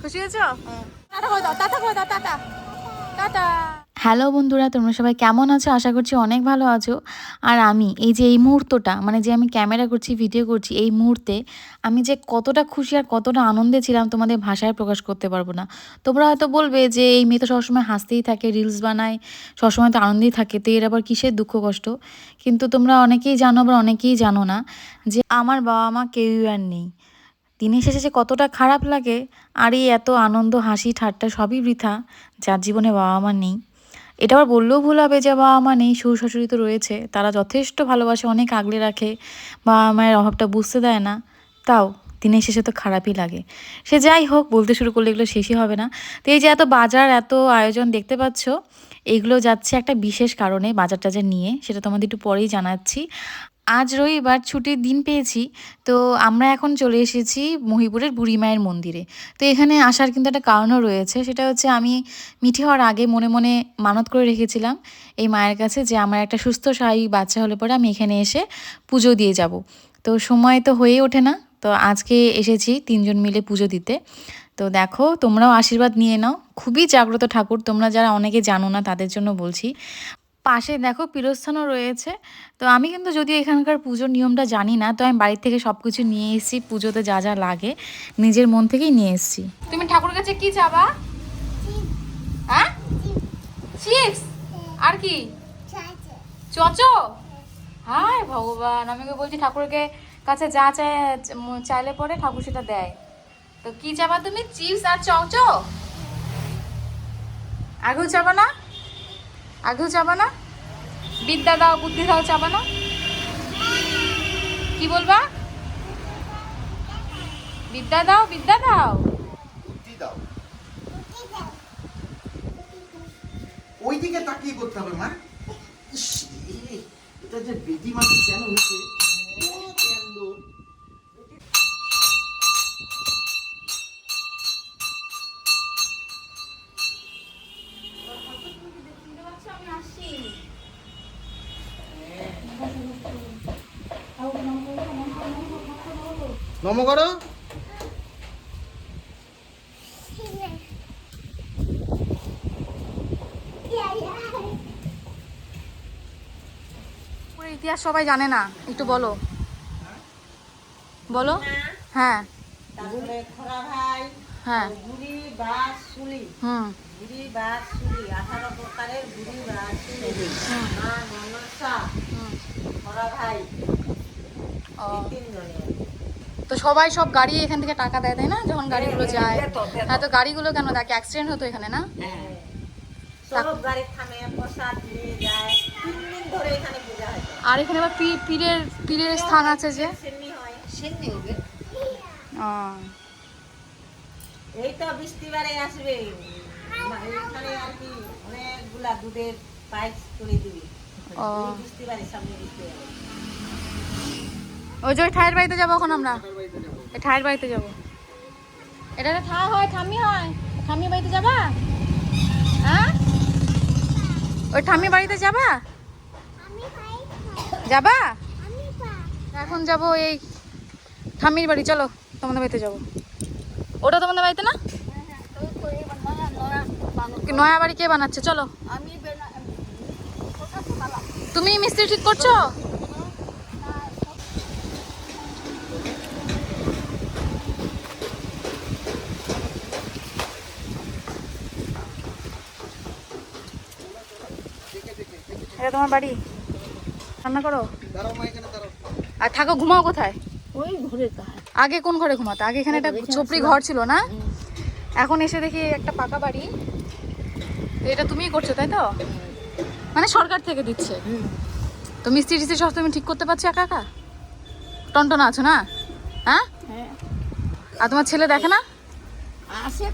খুশি হয়েছো? টাটা করে দাও টাটা করে দাও টাটা। টাটা। হ্যালো বন্ধুরা তোমরা সবাই কেমন আছো? আশা করছি অনেক ভালো আছো। আর আমি এই যে এই মুহূর্তটা মানে যে আমি ক্যামেরা করছি ভিডিও করছি এই মুহূর্তে আমি যে কতটা খুশি আর কতটা আনন্দে ছিলাম তোমাদের ভাষায় প্রকাশ করতে পারব না। তোমরা হয়তো বলবে যে এই মেয়ে তো সবসময় হাসতেই থাকে রিলস বানায় সবসময় তো আনন্দেই থাকে তো এর আবার কিসের দুঃখ কষ্ট? কিন্তু তোমরা অনেকেই জানো আবার অনেকেই জানো না যে আমার বাবা মা কেউই আর নেই। দিনের শেষে যে কতটা খারাপ লাগে আর এই এত আনন্দ, হাসি, ঠাট্টা সবই বৃথা, যার জীবনে বাবা মা নেই। এটা আবার বললেও ভুল হবে যে বাবা মা নেই শ্বশুর শাশুড়ি তো রয়েছে, তারা যথেষ্ট ভালোবাসে, অনেক আগলে রাখে, বাবা মায়ের অভাবটা বুঝতে দেয় না। তাও দিনের শেষে তো খারাপই লাগে। সে যাই হোক, বলতে শুরু করলে এগুলো শেষই হবে না। তো এই যে এত বাজার, এত আয়োজন দেখতে পাচ্ছ এইগুলো যাচ্ছে একটা বিশেষ কারণে বাজার টাজার নিয়ে, সেটা তোমাদের একটু পরেই জানাচ্ছি। আজ রবিবার ছুটির দিন পেয়েছি, তো আমরা এখন চলে এসেছি মহিপুরের বুড়ি মায়ের মন্দিরে। তো এখানে আসার কিন্তু একটা কারণও রয়েছে, সেটা হচ্ছে আমি মিঠে হওয়ার আগে মনে মনে মানত করে রেখেছিলাম এই মায়ের কাছে যে আমার একটা সুস্থ স্বাভাবিক বাচ্চা হলে পরে আমি এখানে এসে পুজো দিয়ে যাব। তো সময় তো হয়ে ওঠে না, তো আজকে এসেছি তিনজন মিলে পুজো দিতে। তো দেখো, তোমরাও আশীর্বাদ নিয়ে নাও। খুবই জাগ্রত ঠাকুর, তোমরা যারা অনেকে জানো না, তাদের জন্য বলছি। পাশে দেখো পীরস্থানও রয়েছে। তো আমি কিন্তু যদিও এখানকার পুজোর নিয়মটা জানি না তো আমি বাড়ির থেকে সব কিছু নিয়ে এসেছি পুজোতে যা যা লাগে নিজের মন থেকেই নিয়ে এসেছি। তুমি ঠাকুর কাছে কি চাবা? হ্যাঁ? চিপস। আর কি? চচো? হায় ভগবান আমি বলছি ঠাকুরকে কাছে যা চায় চাইলে পরে ঠাকুর সেটা দেয়। তো কি চাবা তুমি? চিপস আর চচো? আগেও চাবা না? আগেও চাবা না? বিদ্যা দাও, বুদ্ধি দাও চাবা না? কি বলবা? বিদ্যা দাও বিদ্যা দাও। বুদ্ধি দাও। ওই দিকে তাকিয়ে করতে হবে, মা। এটা যে বেদি মাটি কেন হয়েছে? নম করো ইতিহাস সবাই জানে না। একটু বলো। বলো। হ্যাঁ। খরা ভাই হ্যাঁ। বুড়ি বাস শুলি হুম। বুড়ি বাস শুলি আঠারো প্রকারের মা মনসা খরা ভাই। তিনজনে তো সবাই সব গাড়ি এখান থেকে টাকা দেয় তাই না? যখন গাড়িগুলো যায়। হ্যাঁ তো গাড়িগুলো কেন দেখে অ্যাক্সিডেন্ট হতো এখানে না? আর এখানে আবার পীরের পীরের স্থান আছে যে? হয়। এই তো বৃষ্টিবারে আসবে। এখানে আর কি অনেকগুলা দুধের পাইপ করে দিবি। ও। এই বৃষ্টিবারে সামনে বৃষ্টিবারে ওই যে ওই ঠায়ের বাড়িতে যাব এখন আমরা। ঠায়ের বাড়িতে যাব। এটা একটা ঠা হয় ঠাম্মি হয়। ঠাম্মি বাড়িতে যাবা? হ্যাঁ? ওই ঠাম্মি বাড়িতে যাবা? যাবা? এখন যাব এই ঠাম্মির বাড়ি চলো তোমাদের বাড়িতে যাব। ওটা তোমাদের বাড়িতে না? কি নয়া বাড়ি কে বানাচ্ছে? চলো। তুমি মিস্ত্রি ঠিক করছ? এটা তোমার বাড়ি? রান্না করো? আর থাকো ঘুমাও কোথায়? ওই ঘুরে আগে কোন ঘরে ঘুমাতে? আগে এখানে একটা ছোপড়ি ঘর ছিল না? এখন এসে দেখি একটা পাকা বাড়ি। এটা তুমিই করছ তাই তো? মানে সরকার থেকে দিচ্ছে। তো মিস্ত্রি টিস্ত্রি সব তুমি ঠিক করতে পারছ একা একা? টনটনা আছো না? হ্যাঁ? হ্যাঁ। আর তোমার ছেলে দেখে না? আসে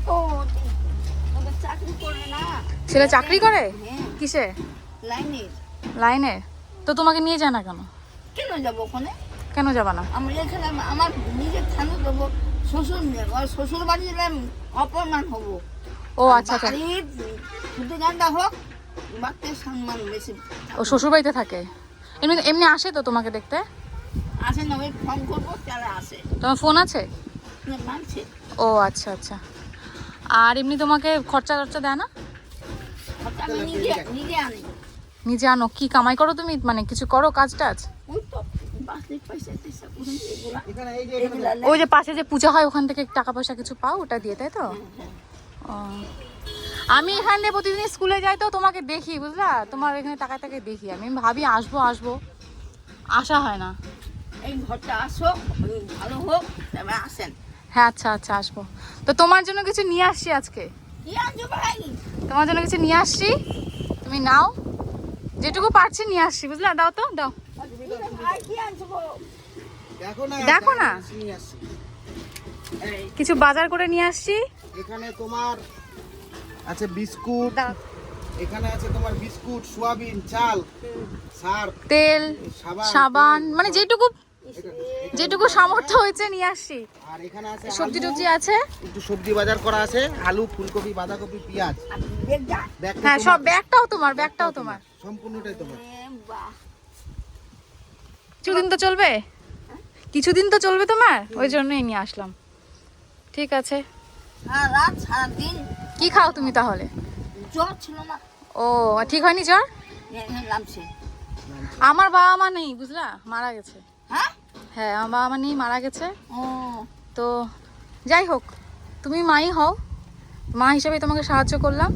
ছেলে চাকরি করে? হ্যাঁ। কিসে? লাইনের। লাইনে? তো তোমাকে নিয়ে যায় না কেন? কেন যাব ওখানে? কেন যাবা না? আমরা এখানে আমার নিজের থানা দেবো শ্বশুর শ্বশুর বাড়ি গেলে অপমান হব। ও আচ্ছা আচ্ছা। শুধু গানটা হোক বাড়তে সম্মান বেশি। ও শ্বশুর বাড়িতে থাকে? এমনি এমনি আসে তো তোমাকে দেখতে? আসে না ওই ফোন করব তারা আসে। তোমার ফোন আছে? ও আচ্ছা আচ্ছা। আর এমনি তোমাকে খরচা টরচা দেয় না? আমি নিজে নিজে আনি। নিজে আনো কি কামাই করো তুমি? মানে কিছু করো কাজ টাজ ওই যে ওই যে পাশে যে পূজা হয় ওখান থেকে টাকা পয়সা কিছু পাও ওটা দিয়ে তাই তো। আমি এখান প্রতিদিন স্কুলে যাই তো তোমাকে দেখি বুঝলা? তোমার এখানে টাকা টাকা দেখি। আমি ভাবি আসব আসব। আসা হয় না। এই ঘরটা আসো ভালো হোক তবে আসেন। হ্যাঁ আচ্ছা আচ্ছা আসব। তো তোমার জন্য কিছু নিয়ে আসছি আজকে? তোমার জন্য কিছু নিয়ে আসছি? তুমি নাও। যেটুকু পারছি নিয়ে আসছি বুঝলা? দাও তো দাও? দেখো না। কিছু বাজার করে নিয়ে আসছি। এখানে তোমার আছে বিস্কুট এখানে আছে তোমার বিস্কুট সোয়াবিন চাল সার তেল সাবান মানে যেটুকু যেটুকু সামর্থ্য হয়েছে নিয়ে আসছি। আর এখানে আছে সবজি টবজি আছে? একটু সবজি বাজার করা আছে আলু ফুলকপি বাঁধাকপি পেঁয়াজ। হ্যাঁ সব ব্যাগটাও তোমার ব্যাগটাও তোমার। সম্পূর্ণটাই তোমার। বাহ কিছুদিন তো চলবে? কিছুদিন তো চলবে তোমার? ওই জন্যই নিয়ে আসলাম। ঠিক আছে। কি খাও তুমি তাহলে? জ্বর ছিল না। ও ঠিক হয়নি জ্বর? আমার বাবা মা নেই বুঝলা? মারা গেছে। হ্যাঁ? হ্যাঁ আমার বাবা মা নেই মারা গেছে। তো যাই হোক তুমি মাই হও। মা হিসেবে তোমাকে সাহায্য করলাম।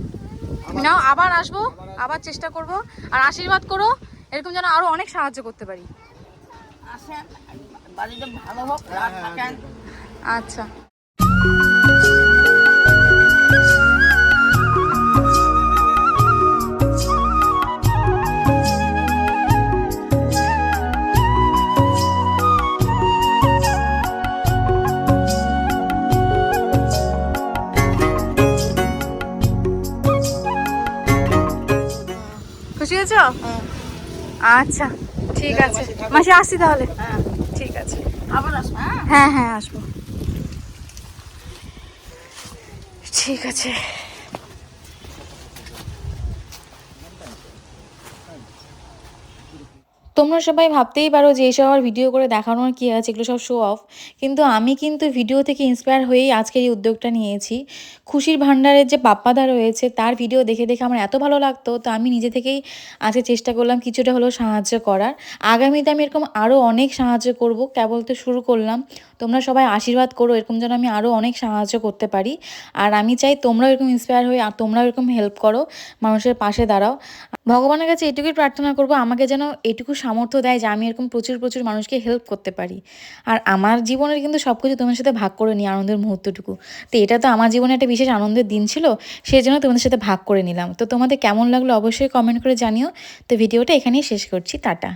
নাও আবার আসব আবার চেষ্টা করব। আর আশীর্বাদ করো এরকম যেন আরও অনেক সাহায্য করতে পারি। আচ্ছা। আচ্ছা ঠিক আছে। মাসি, আসি তাহলে? ঠিক আছে। আবার আসব হ্যাঁ হ্যাঁ আসব। ঠিক আছে। তোমরা সবাই ভাবতেই পারো যে এইসব আর ভিডিও করে দেখানোর কী আছে, এগুলো সব শো অফ কিন্তু আমি কিন্তু ভিডিও থেকে ইন্সপায়ার হয়েই আজকের এই উদ্যোগটা নিয়েছি। খুশির ভাণ্ডারের যে পাপ্পাদা রয়েছে, তার ভিডিও দেখে দেখে আমার এত ভালো লাগতো, তো আমি নিজে থেকেই আজকে চেষ্টা করলাম কিছুটা হলেও সাহায্য করার। আগামীতে আমি এরকম আরও অনেক সাহায্য করব, কেবল তো শুরু করলাম। তোমরা সবাই আশীর্বাদ করো, এরকম যেন আমি আরও অনেক সাহায্য করতে পারি। আর আমি চাই তোমরাও এরকম ইন্সপায়ার হয়ে আর তোমরাও এরকম হেল্প করো, মানুষের পাশে দাঁড়াও। ভগবানের কাছে এটুকুই প্রার্থনা করব, আমাকে যেন এটুকু সামর্থ্য দেয় যে আমি এরকম প্রচুর প্রচুর মানুষকে হেল্প করতে পারি। আর আমার জীবনের কিন্তু সব কিছু তোমার সাথে ভাগ করে নিই আনন্দের মুহূর্তটুকু। তো এটা তো আমার জীবনে একটা বিশেষ আনন্দের দিন ছিল সেই জন্য তোমাদের সাথে ভাগ করে নিলাম। তো তোমাদের কেমন লাগল অবশ্যই কমেন্ট করে জানিও। তো ভিডিওটা এখানেই শেষ করছি, টাটা।